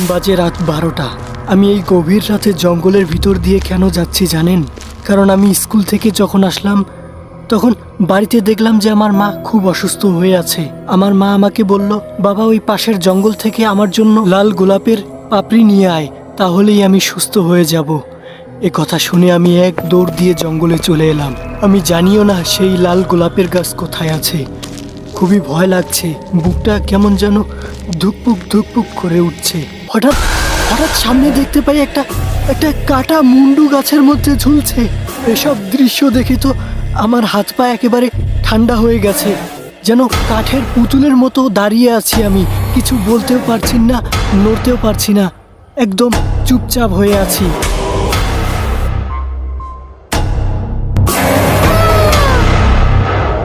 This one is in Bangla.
বাজে রাত বারোটা। আমি এই গভীর রাতে জঙ্গলের ভিতর দিয়ে কেন যাচ্ছি জানেন? কারণ আমি স্কুল থেকে যখন আসলাম, তখন বাড়িতে দেখলাম যে আমার মা খুব অসুস্থ হয়ে আছে। আমার মা আমাকে বলল, বাবা, ওই পাশের জঙ্গল থেকে আমার জন্য লাল গোলাপের পাপড়ি নিয়ে আয়, তাহলেই আমি সুস্থ হয়ে যাব। এ কথা শুনে আমি এক দৌড় দিয়ে জঙ্গলে চলে এলাম। আমি জানিও না সেই লাল গোলাপের গাছ কোথায় আছে। খুবই ভয় লাগছে, বুকটা কেমন যেন ধুকপুক ধুকপুক করে উঠছে। হঠাৎ হঠাৎ সামনে দেখতে পাই একটা একটা কাটা মুন্ডু গাছের মধ্যে ঝুলছে। এসব দৃশ্য দেখে তো আমার হাত পা একেবারে ঠান্ডা হয়ে গেছে। যেন কাঠের পুতুলের মতো দাঁড়িয়ে আছি আমি। কিছু বলতেও পারছি না, নড়তেও পারছি না। একদম চুপচাপ হয়ে আছি।